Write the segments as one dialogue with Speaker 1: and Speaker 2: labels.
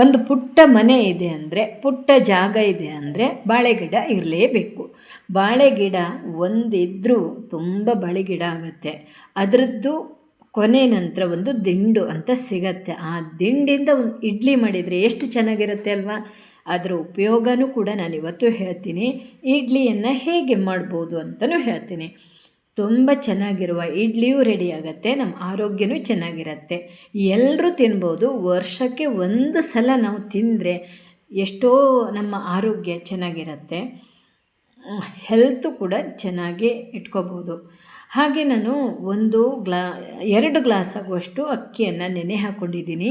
Speaker 1: ಒಂದು ಪುಟ್ಟ ಮನೆ ಇದೆ ಅಂದರೆ, ಪುಟ್ಟ ಜಾಗ ಇದೆ ಅಂದರೆ ಬಾಳೆ ಗಿಡ ಇರಲೇಬೇಕು. ಬಾಳೆ ಗಿಡ ಒಂದಿದ್ದರೂ ತುಂಬ ಬಳೆ ಗಿಡ ಆಗುತ್ತೆ. ಅದರದ್ದು ಕೊನೆ ನಂತರ ಒಂದು ದಿಂಡು ಅಂತ ಸಿಗತ್ತೆ. ಆ ದಿಂಡಿಂದ ಒಂದು ಇಡ್ಲಿ ಮಾಡಿದರೆ ಎಷ್ಟು ಚೆನ್ನಾಗಿರುತ್ತೆ ಅಲ್ವಾ? ಅದರ ಉಪಯೋಗನೂ ಕೂಡ ನಾನು ಇವತ್ತು ಹೇಳ್ತೀನಿ. ಇಡ್ಲಿಯನ್ನು ಹೇಗೆ ಮಾಡ್ಬೋದು ಅಂತಲೂ ಹೇಳ್ತೀನಿ. ತುಂಬ ಚೆನ್ನಾಗಿರುವ ಇಡ್ಲಿಯೂ ರೆಡಿ ನಮ್ಮ ಆರೋಗ್ಯನೂ ಚೆನ್ನಾಗಿರುತ್ತೆ. ಎಲ್ಲರೂ ತಿನ್ಬೋದು, ವರ್ಷಕ್ಕೆ ಒಂದು ಸಲ ನಾವು ತಿಂದರೆ ಎಷ್ಟೋ ನಮ್ಮ ಆರೋಗ್ಯ ಚೆನ್ನಾಗಿರುತ್ತೆ. ಹೆಲ್ತು ಕೂಡ ಚೆನ್ನಾಗಿ ಇಟ್ಕೋಬೋದು. ಹಾಗೆ ನಾನು ಒಂದು ಗ್ಲಾ, ಎರಡು ಗ್ಲಾಸ್ ಆಗುವಷ್ಟು ಅಕ್ಕಿಯನ್ನು ನೆನೆ ಹಾಕ್ಕೊಂಡಿದ್ದೀನಿ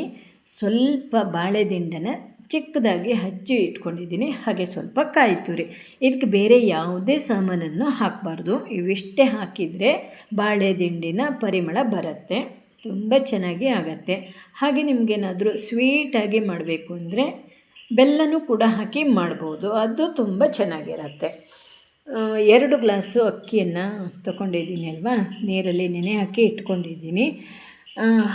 Speaker 1: ಸ್ವಲ್ಪ ಬಾಳೆದಿಂಡನ ಚಿಕ್ಕದಾಗಿ ಹಚ್ಚಿ ಇಟ್ಕೊಂಡಿದ್ದೀನಿ. ಹಾಗೆ ಸ್ವಲ್ಪ ಕಾಯಿ ತುರಿ ಇದಕ್ಕೆ ಬೇರೆ ಯಾವುದೇ ಸಾಮಾನನ್ನು ಹಾಕಬಾರ್ದು. ಇವಿಷ್ಟೇ ಹಾಕಿದರೆ ಬಾಳೆ ದಿಂಡಿನ ಪರಿಮಳ ಬರುತ್ತೆ. ತುಂಬ ಚೆನ್ನಾಗಿ ಆಗುತ್ತೆ. ಹಾಗೆ ನಿಮಗೇನಾದರೂ ಸ್ವೀಟಾಗಿ ಮಾಡಬೇಕು ಅಂದರೆ ಬೆಲ್ಲನೂ ಕೂಡ ಹಾಕಿ ಮಾಡ್ಬೋದು. ಅದು ತುಂಬ ಚೆನ್ನಾಗಿರುತ್ತೆ. ಎರಡು ಗ್ಲಾಸು ಅಕ್ಕಿಯನ್ನು ತಗೊಂಡಿದ್ದೀನಿ ಅಲ್ವಾ? ನೀರಲ್ಲಿ ನೆನೆ ಹಾಕಿ ಇಟ್ಕೊಂಡಿದ್ದೀನಿ.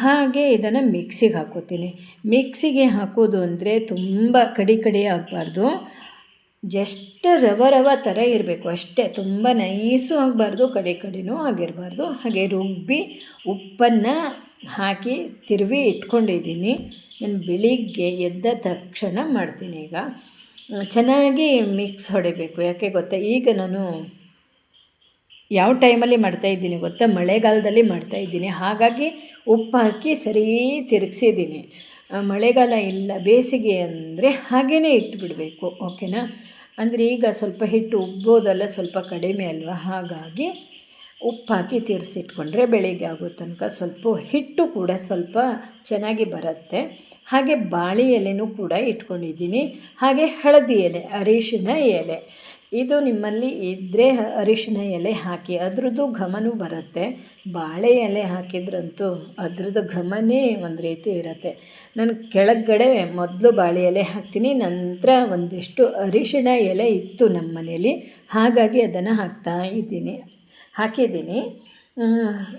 Speaker 1: ಹಾಗೆ ಇದನ್ನು ಮಿಕ್ಸಿಗೆ ಹಾಕೋತೀನಿ. ಮಿಕ್ಸಿಗೆ ಹಾಕೋದು ಅಂದರೆ ತುಂಬ ಕಡಿ ಕಡಿ ಆಗಬಾರ್ದು. ಜಸ್ಟ್ ರವ ರವ ಥರ ಇರಬೇಕು ಅಷ್ಟೇ. ತುಂಬ ನೈಸು ಆಗಬಾರ್ದು, ಕಡೆ ಕಡೆನೂ ಆಗಿರಬಾರ್ದು. ಹಾಗೆ ರುಬ್ಬಿ ಉಪ್ಪನ್ನು ಹಾಕಿ ತಿರುವಿ ಇಟ್ಕೊಂಡಿದ್ದೀನಿ. ನಾನು ಬೆಳಿಗ್ಗೆ ಎದ್ದ ತಕ್ಷಣ ಮಾಡ್ತೀನಿ ಈಗ. ಚೆನ್ನಾಗಿ ಮಿಕ್ಸ್ ಹೊಡಿಬೇಕು. ಯಾಕೆ ಗೊತ್ತಾ? ಈಗ ನಾನು ಯಾವ ಟೈಮಲ್ಲಿ ಮಾಡ್ತಾಯಿದ್ದೀನಿ ಗೊತ್ತಾ? ಮಳೆಗಾಲದಲ್ಲಿ ಮಾಡ್ತಾಯಿದ್ದೀನಿ ಹಾಗಾಗಿ ಉಪ್ಪು ಹಾಕಿ ಸರಿ ತಿರುಗಿಸಿದ್ದೀನಿ. ಮಳೆಗಾಲ ಇಲ್ಲ, ಬೇಸಿಗೆ ಅಂದರೆ ಹಾಗೇ ಇಟ್ಬಿಡಬೇಕು, ಓಕೆನಾ? ಅಂದರೆ ಈಗ ಸ್ವಲ್ಪ ಹಿಟ್ಟು ಉಬ್ಬೋದಲ್ಲ ಸ್ವಲ್ಪ ಕಡಿಮೆ ಅಲ್ವಾ? ಹಾಗಾಗಿ ಉಪ್ಪು ಹಾಕಿ ತಿರ್ಸಿಟ್ಕೊಂಡ್ರೆ ಬೆಳಿಗ್ಗೆ ಆಗೋ ತನಕ ಸ್ವಲ್ಪ ಹಿಟ್ಟು ಕೂಡ ಸ್ವಲ್ಪ ಚೆನ್ನಾಗಿ ಬರುತ್ತೆ. ಹಾಗೆ ಬಾಳೆ ಎಲೆನೂ ಕೂಡ ಇಟ್ಕೊಂಡಿದ್ದೀನಿ. ಹಾಗೆ ಹಳದಿ ಎಲೆ, ಅರಿಶಿನ ಎಲೆ. ಇದು ನಿಮ್ಮಲ್ಲಿ ಇದ್ದರೆ ಅರಿಶಿನ ಎಲೆ ಹಾಕಿ, ಅದ್ರದ್ದು ಘಮನೂ ಬರುತ್ತೆ. ಬಾಳೆ ಎಲೆ ಹಾಕಿದ್ರಂತೂ ಅದ್ರದ್ದು ಘಮನೇ ಒಂದು ರೀತಿ ಇರುತ್ತೆ. ನಾನು ಕೆಳಗಡೆ ಮೊದಲು ಬಾಳೆ ಎಲೆ ಹಾಕ್ತೀನಿ, ನಂತರ ಒಂದಿಷ್ಟು ಅರಿಶಿಣ ಎಲೆ ಇತ್ತು ನಮ್ಮ ಮನೆಯಲ್ಲಿ ಹಾಗಾಗಿ ಅದನ್ನು ಹಾಕ್ತಾ ಇದ್ದೀನಿ, ಹಾಕಿದ್ದೀನಿ.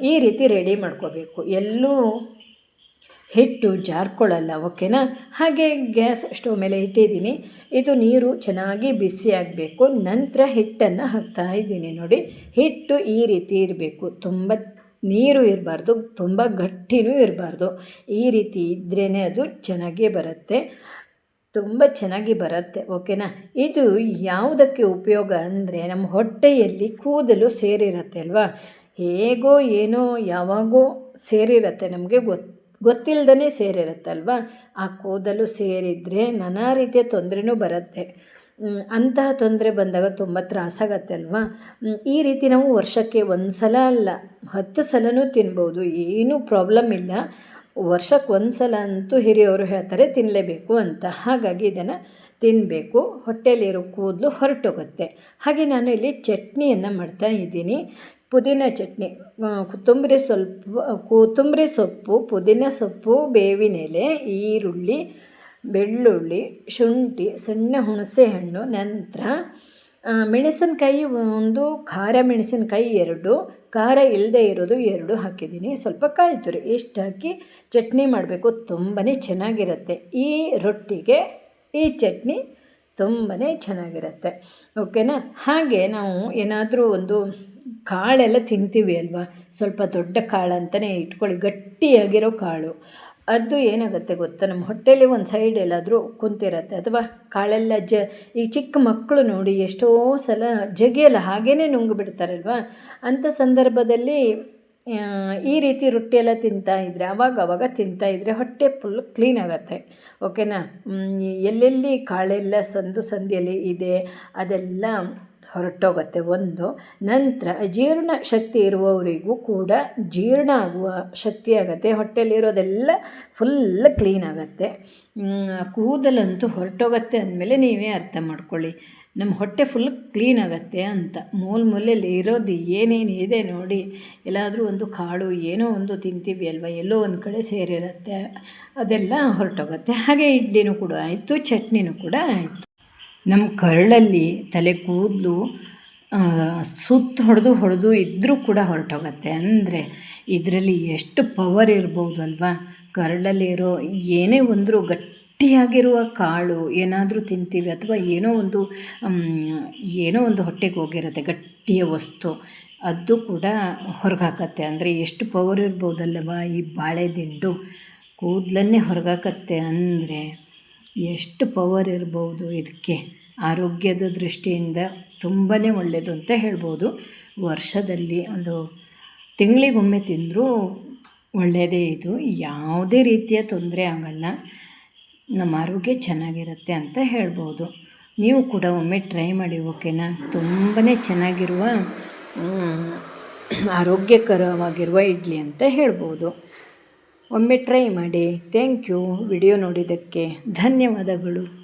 Speaker 1: ಈ ರೀತಿ ರೆಡಿ ಮಾಡ್ಕೋಬೇಕು. ಎಲ್ಲೂ ಹಿಟ್ಟು ಜಾರ್ಕೊಳ್ಳಲ್ಲ, ಓಕೆನಾ? ಹಾಗೆ ಗ್ಯಾಸ್ ಸ್ಟವ್ ಮೇಲೆ ಇಟ್ಟಿದ್ದೀನಿ. ಇದು ನೀರು ಚೆನ್ನಾಗಿ ಬಿಸಿ ಆಗಬೇಕು. ನಂತರ ಹಿಟ್ಟನ್ನು ಹಾಕ್ತಾ ಇದ್ದೀನಿ ನೋಡಿ. ಹಿಟ್ಟು ಈ ರೀತಿ ಇರಬೇಕು. ತುಂಬ ನೀರು ಇರಬಾರ್ದು, ತುಂಬ ಗಟ್ಟಿನೂ ಇರಬಾರ್ದು. ಈ ರೀತಿ ಇದ್ರೇ ಅದು ಚೆನ್ನಾಗೇ ಬರುತ್ತೆ. ತುಂಬ ಚೆನ್ನಾಗಿ ಬರುತ್ತೆ, ಓಕೆನಾ? ಇದು ಯಾವುದಕ್ಕೆ ಉಪಯೋಗ ಅಂದರೆ ನಮ್ಮ ಹೊಟ್ಟೆಯಲ್ಲಿ ಕೂದಲು ಸೇರಿರುತ್ತೆ ಅಲ್ವಾ? ಹೇಗೋ ಏನೋ ಯಾವಾಗೋ ಸೇರಿರುತ್ತೆ ನಮಗೆ ಗೊತ್ತು. ಗೊತ್ತಿಲ್ಲದೇ ಸೇರಿರುತ್ತಲ್ವಾ? ಆ ಕೂದಲು ಸೇರಿದರೆ ನಾನಾ ರೀತಿಯ ತೊಂದರೆನೂ ಬರುತ್ತೆ. ಅಂತಹ ತೊಂದರೆ ಬಂದಾಗ ತುಂಬ ತ್ರಾಸಾಗತ್ತೆ ಅಲ್ವಾ ಈ ರೀತಿ ನಾವು ವರ್ಷಕ್ಕೆ ಒಂದು ಸಲ ಅಲ್ಲ, ಹತ್ತು ಸಲನೂ ತಿನ್ಬೋದು, ಏನೂ ಪ್ರಾಬ್ಲಮ್ ಇಲ್ಲ. ವರ್ಷಕ್ಕೆ ಒಂದು ಸಲ ಅಂತೂ ಹಿರಿಯವರು ಹೇಳ್ತಾರೆ ತಿನ್ನಲೇಬೇಕು ಅಂತ. ಹಾಗಾಗಿ ಇದನ್ನು ತಿನ್ನಬೇಕು ಹೊಟ್ಟೆಯಲ್ಲಿರೋ ಕೂದಲು ಹೊರಟೋಗುತ್ತೆ. ಹಾಗೆ ನಾನು ಇಲ್ಲಿ ಚಟ್ನಿಯನ್ನು ಮಾಡ್ತಾ ಇದ್ದೀನಿ. ಪುದೀನ ಚಟ್ನಿ ಕೊತ್ತಂಬರಿ ಸ್ವಲ್ಪ ಕೊತ್ತಂಬರಿ ಸೊಪ್ಪು, ಪುದೀನ ಸೊಪ್ಪು ಬೇವಿನ ಎಲೆ ಈರುಳ್ಳಿ, ಬೆಳ್ಳುಳ್ಳಿ, ಶುಂಠಿ, ಸಣ್ಣ ಹುಣಸೆ ಹಣ್ಣು ನಂತರ ಮೆಣಸಿನಕಾಯಿ ಒಂದು, ಖಾರ ಮೆಣಸಿನಕಾಯಿ ಎರಡು, ಖಾರ ಇಲ್ಲದೆ ಇರೋದು ಎರಡು ಹಾಕಿದ್ದೀನಿ. ಸ್ವಲ್ಪ ಕಾಯಿ ತುರಿ, ಇಷ್ಟು ಹಾಕಿ ಚಟ್ನಿ ಮಾಡಬೇಕು ತುಂಬಾ ಚೆನ್ನಾಗಿರುತ್ತೆ. ಈ ರೊಟ್ಟಿಗೆ ಈ ಚಟ್ನಿ ತುಂಬಾ ಚೆನ್ನಾಗಿರುತ್ತೆ. ಓಕೆನಾ? ಹಾಗೆ ನಾವು ಏನಾದರೂ ಒಂದು ಕಾಳೆಲ್ಲ ತಿಂತೀವಿ ಅಲ್ವಾ? ಸ್ವಲ್ಪ ದೊಡ್ಡ ಕಾಳು ಅಂತಲೇ ಇಟ್ಕೊಳ್ಳಿ, ಗಟ್ಟಿಯಾಗಿರೋ ಕಾಳು. ಅದು ಏನಾಗುತ್ತೆ ಗೊತ್ತಾ? ನಮ್ಮ ಹೊಟ್ಟೆಯಲ್ಲಿ ಒಂದು ಸೈಡ್ ಎಲ್ಲಾದರೂ ಕುಂತಿರತ್ತೆ, ಅಥವಾ ಕಾಳೆಲ್ಲ ಜ, ಈ ಚಿಕ್ಕ ಮಕ್ಕಳು ನೋಡಿ ಎಷ್ಟೋ ಸಲ ಜಗಿಯಲ್ಲ ಹಾಗೇ ನುಂಗು ಬಿಡ್ತಾರಲ್ವ ಅಂಥ ಸಂದರ್ಭದಲ್ಲಿ ಈ ರೀತಿ ರೊಟ್ಟಿ ಎಲ್ಲ ತಿಂತಾ ಇದ್ದರೆ ಅವಾಗ ಅವಾಗ ತಿಂತಾ ಇದ್ದರೆ ಹೊಟ್ಟೆ ಫುಲ್ ಕ್ಲೀನ್ ಆಗುತ್ತೆ. ಓಕೆನಾ ಎಲ್ಲೆಲ್ಲಿ ಕಾಳೆಲ್ಲ ಸಂದು ಸಂದಿಯಲ್ಲಿ ಇದೆ, ಅದೆಲ್ಲ ಹೊರಟೋಗುತ್ತೆ ಒಂದು. ನಂತರ ಅಜೀರ್ಣ ಶಕ್ತಿ ಇರುವವರಿಗೂ ಕೂಡ ಜೀರ್ಣ ಆಗುವ ಶಕ್ತಿ ಆಗುತ್ತೆ. ಹೊಟ್ಟೆಯಲ್ಲಿರೋದೆಲ್ಲ ಫುಲ್ ಕ್ಲೀನ್ ಆಗುತ್ತೆ. ಕೂದಲಂತೂ ಹೊರಟೋಗತ್ತೆ ಅಂದಮೇಲೆ ನೀವೇ ಅರ್ಥ ಮಾಡ್ಕೊಳ್ಳಿ. ನಮ್ಮ ಹೊಟ್ಟೆ ಫುಲ್ ಕ್ಲೀನ್ ಆಗುತ್ತೆ ಅಂತ. ಮೂಲ ಮೂಲೆಯಲ್ಲಿ ಇರೋದು ಏನೇನು ಇದೆ ನೋಡಿ. ಎಲ್ಲಾದರೂ ಒಂದು ಕಾಳು, ಏನೋ ಒಂದು ತಿಂತೀವಿ ಅಲ್ವಾ? ಎಲ್ಲೋ ಒಂದು ಕಡೆ ಸೇರಿರುತ್ತೆ. ಅದೆಲ್ಲ ಹೊರಟೋಗುತ್ತೆ. ಹಾಗೆ ಇಡ್ಲಿನೂ ಕೂಡ ಆಯಿತು, ಚಟ್ನಿನೂ ಕೂಡ ಆಯಿತು. ನಮ್ಮ ಕರಳಲ್ಲಿ ತಲೆ ಕೂದಲು ಸುತ್ತ ಹೊಡೆದು ಹೊಡೆದು ಇದ್ದರೂ ಕೂಡ ಹೊರಟೋಗತ್ತೆ. ಅಂದರೆ ಇದರಲ್ಲಿ ಎಷ್ಟು ಪವರ್ ಇರ್ಬೋದು ಅಲ್ವಾ? ಕರಳಲ್ಲಿರೋ ಏನೇ ಒಂದರೂ ಗಟ್ಟಿಯಾಗಿರುವ ಕಾಳು ಏನಾದರೂ ತಿಂತೀವಿ ಅಥವಾ ಏನೋ ಒಂದು ಏನೋ ಒಂದು ಹೊಟ್ಟೆಗೆ ಹೋಗಿರುತ್ತೆ ಗಟ್ಟಿಯ ವಸ್ತು, ಅದು ಕೂಡ ಹೊರಗೆ ಹಾಕತ್ತೆ ಅಂದರೆ ಎಷ್ಟು ಪವರ್ ಇರ್ಬೋದಲ್ಲವಾ ಈ ಬಾಳೆ ದಿಂಡು? ಕೂದಲನ್ನೇ ಹೊರಗಾಕತ್ತೆ. ಅಂದರೆ ಎಷ್ಟು ಪವರ್ ಇರ್ಬೋದು ಇದಕ್ಕೆ ಆರೋಗ್ಯದ ದೃಷ್ಟಿಯಿಂದ ತುಂಬಾ ಒಳ್ಳೆಯದು ಅಂತ ಹೇಳ್ಬೋದು. ವರ್ಷದಲ್ಲಿ ಒಂದು ತಿಂಗಳಿಗೊಮ್ಮೆ ತಿಂದರೂ ಒಳ್ಳೆಯದೇ ಇದು. ಯಾವುದೇ ರೀತಿಯ ತೊಂದರೆ ಆಗಲ್ಲ. ನಮ್ಮ ಆರೋಗ್ಯ ಚೆನ್ನಾಗಿರುತ್ತೆ ಅಂತ ಹೇಳ್ಬೋದು. ನೀವು ಕೂಡ ಒಮ್ಮೆ ಟ್ರೈ ಮಾಡಿ ಓಕೆನಾ? ತುಂಬಾ ಚೆನ್ನಾಗಿರುವ ಆರೋಗ್ಯಕರವಾಗಿರುವ ಇಡ್ಲಿ ಅಂತ ಹೇಳ್ಬೋದು. ಒಮ್ಮೆ ಟ್ರೈ ಮಾಡಿ. Thank you. ವಿಡಿಯೋ ನೋಡಿದ್ದಕ್ಕೆ ಧನ್ಯವಾದಗಳು.